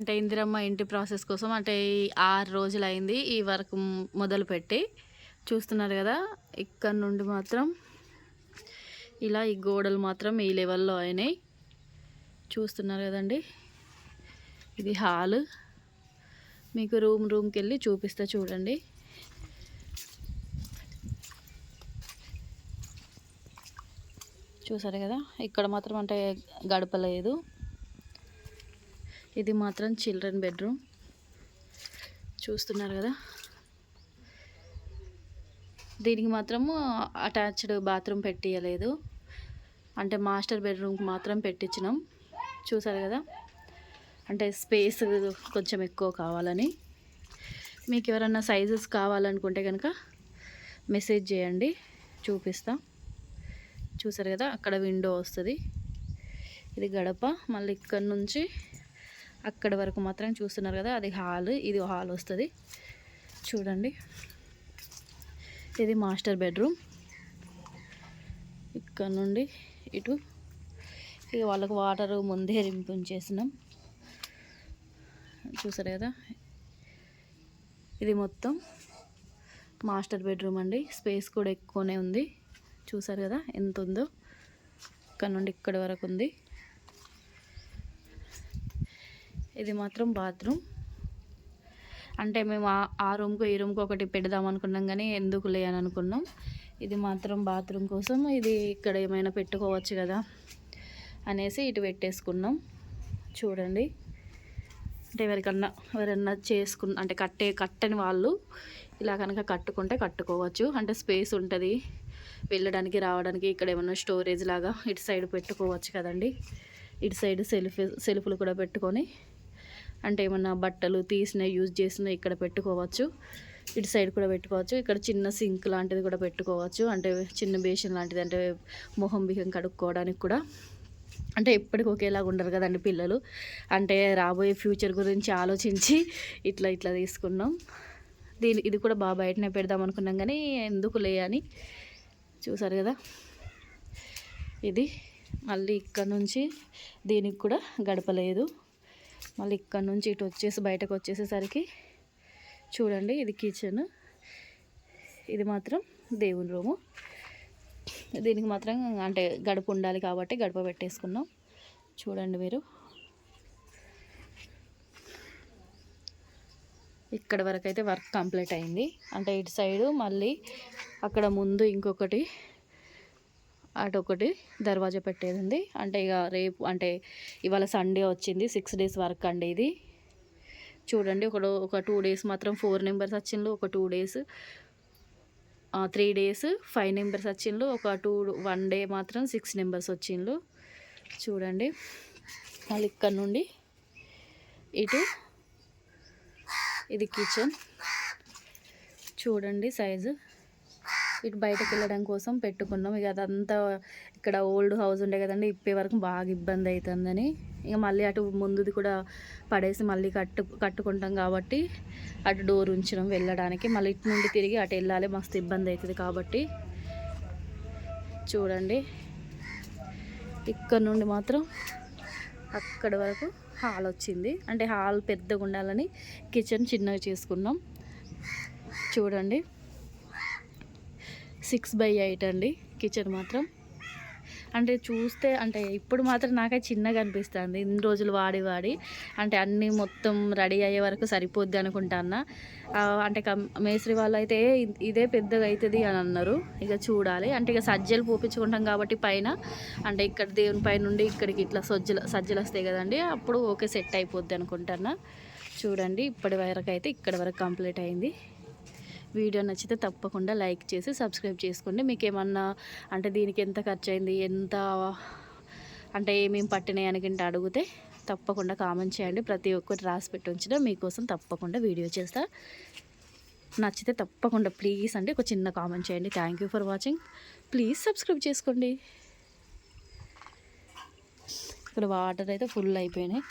అంటే ఇందిరమ్మ ఇంటి ప్రాసెస్ కోసం అంటే ఈ ఆరు రోజులు అయింది ఈ వర్క్ మొదలుపెట్టి. చూస్తున్నారు కదా ఇక్కడ నుండి మాత్రం ఇలా ఈ గోడలు మాత్రం ఈ లెవెల్లో అయినాయి. చూస్తున్నారు కదండి ఇది హాల్. మీకు రూమ్ రూమ్కి వెళ్ళి చూపిస్తా చూడండి. చూసారు కదా ఇక్కడ మాత్రం అంటే గడపలేదు. ఇది మాత్రం చిల్డ్రన్ బెడ్రూమ్. చూస్తున్నారు కదా? దీనికి మాత్రము అటాచ్డ్ బాత్రూమ్ పెట్టియలేదు. అంటే మాస్టర్ బెడ్రూమ్కి మాత్రం పెట్టించినాం. చూసారు కదా? అంటే స్పేస్ కొంచెం ఎక్కువ కావాలని. మీకు ఎవరన్నా సైజెస్ కావాలనుకుంటే కనుక మెసేజ్ చేయండి. చూపిస్తా. చూసారు కదా? అక్కడ విండో వస్తుంది. ఇది గడప. మళ్ళీ ఇక్కడ నుంచి అక్కడ వరకు మాత్రం చూస్తున్నారు కదా అది హాల్ ఇది హాల్ వస్తుంది. చూడండి. ఇది మాస్టర్ బెడ్రూమ్. ఇక్కడ నుండి ఇటు. ఇక వాళ్ళకు వాటర్ ముందే రింపించేసినాం. చూసారు కదా? ఇది మొత్తం మాస్టర్ బెడ్రూమ్ అండి. స్పేస్ కూడా ఎక్కువనే ఉంది. చూసారు కదా ఎంత ఉందో ఇక్కడ నుండి ఇక్కడ వరకు ఉంది. ఇది మాత్రం బాత్రూమ్. అంటే మేము ఆ- ఆ రూమ్కు ఈ రూమ్కు ఒకటి పెడదాం అనుకున్నాం కానీ ఎందుకులే అని అనుకున్నాం. ఇది మాత్రం బాత్రూమ్ కోసం ఇది ఇక్కడ ఏమైనా పెట్టుకోవచ్చు కదా అనేసి ఇటు పెట్టేసుకున్నాం. చూడండి. అంటే ఎవరికన్నా ఎవరన్నా చేసుకున్న అంటే కట్టే కట్టని వాళ్ళు ఇలా కనుక కట్టుకుంటే కట్టుకోవచ్చు. అంటే స్పేస్ ఉంటుంది. వెళ్ళడానికి రావడానికి ఇక్కడ ఏమన్నా స్టోరేజ్ లాగా ఇటు సైడ్ పెట్టుకోవచ్చు కదండి. ఇటు సైడ్ సెల్ఫ్ సెల్ఫ్లు కూడా పెట్టుకొని అంటే ఏమన్నా బట్టలు తీసిన యూజ్ చేసిన ఇక్కడ పెట్టుకోవచ్చు. ఇటు సైడ్ కూడా పెట్టుకోవచ్చు. ఇక్కడ చిన్న సింక్ లాంటిది కూడా పెట్టుకోవచ్చు. అంటే చిన్న బేషన్ లాంటిది అంటే మొహం బిహం కడుక్కోవడానికి కూడా. అంటే ఎప్పటికి ఒకేలాగా ఉండరు కదండి పిల్లలు. అంటే రాబోయే ఫ్యూచర్ గురించి ఆలోచించి ఇట్లా ఇట్లా తీసుకున్నాం. దీని ఇది కూడా బాగా బయటనే పెడదాం అనుకున్నాం కానీ ఎందుకు లే అని చూసారు కదా. ఇది మళ్ళీ ఇక్కడ నుంచి దీనికి కూడా గడపలేదు. మళ్ళీ ఇక్కడ నుంచి ఇటు వచ్చేసి బయటకు వచ్చేసేసరికి చూడండి ఇది కిచెన్ ఇది మాత్రం దేవుని రూము దీనికి మాత్రం అంటే గడప ఉండాలి కాబట్టి గడప పెట్టేసుకున్నాం. చూడండి మీరు. ఇక్కడ వరకు అయితే వర్క్ కంప్లీట్ అయింది. అంటే ఇటు సైడు మళ్ళీ అక్కడ ముందు ఇంకొకటి అటు ఒకటి దర్వాజా పెట్టేది ఉంది అంటే ఇక రేపు అంటే ఇవాళ సండే వచ్చింది సిక్స్ డేస్ వర్క్ అండి ఇది. చూడండి ఒక ఒక టూ డేస్ మాత్రం ఫోర్ నెంబర్స్ వచ్చిండ్రు ఒక two days three days five numbers వచ్చిండ్రు ఒక టూ వన్ డే మాత్రం సిక్స్ నెంబర్స్ వచ్చిండ్రు చూడండి మళ్ళీ ఇక్కడ నుండి ఇటు ఇది కిచెన్. చూడండి సైజు. ఇటు బయటకు వెళ్ళడం కోసం పెట్టుకున్నాం. ఇక అదంతా ఇక్కడ ఓల్డ్ హౌస్ ఉండే కదండి ఇప్పే వరకు బాగా ఇబ్బంది అవుతుందని ఇక మళ్ళీ అటు ముందుది కూడా పడేసి మళ్ళీ కట్టు కట్టుకుంటాం కాబట్టి అటు డోర్ ఉంచడం వెళ్ళడానికి. మళ్ళీ ఇటు నుండి తిరిగి అటు వెళ్ళాలి మస్తు ఇబ్బంది అవుతుంది కాబట్టి. చూడండి. ఇక్కడ నుండి మాత్రం అక్కడ వరకు హాల్ వచ్చింది. అంటే హాల్ పెద్దగా ఉండాలని కిచెన్ చిన్నగా చేసుకున్నాం. చూడండి. సిక్స్ బై ఎయిట్ అండి కిచెన్ మాత్రం. అంటే చూస్తే అంటే ఇప్పుడు మాత్రం నాకైతే చిన్నగా అనిపిస్తుంది. ఇన్ని రోజులు వాడి వాడి అంటే అన్నీ మొత్తం రెడీ అయ్యే వరకు సరిపోద్ది అనుకుంటాను అంటే కం- మేస్త్రి వాళ్ళు అయితే ఇదే పెద్దగా అవుతుంది అని అన్నారు. ఇక చూడాలి. అంటే ఇక సజ్జలు పోపించుకుంటాం కాబట్టి పైన అంటే ఇక్కడ దేవుని పై నుండి ఇక్కడికి ఇట్లా సజ్జలు సజ్జలు వస్తాయి కదండి అప్పుడు ఓకే సెట్ అయిపోద్ది అనుకుంటాను చూడండి ఇప్పటి వరకు అయితే ఇక్కడ వరకు కంప్లీట్ అయింది. వీడియో నచ్చితే తప్పకుండా లైక్ చేసి సబ్స్క్రైబ్ చేసుకోండి. మీకు ఏమన్నా అంటే దీనికి ఎంత ఖర్చు అయింది ఎంత అంటే ఏమేమి పట్టినాయి అనుకుంటే అడిగితే తప్పకుండా కామెంట్ చేయండి. ప్రతి ఒక్కటి రాసి పెట్టి ఉంచిన మీకోసం తప్పకుండా వీడియో చేస్తా. నచ్చితే తప్పకుండా ప్లీజ్ అంటే ఒక చిన్న కామెంట్ చేయండి. Thank you for watching. Please subscribe చేసుకోండి. ఇక్కడ వాటర్ అయితే ఫుల్ అయిపోయినాయి.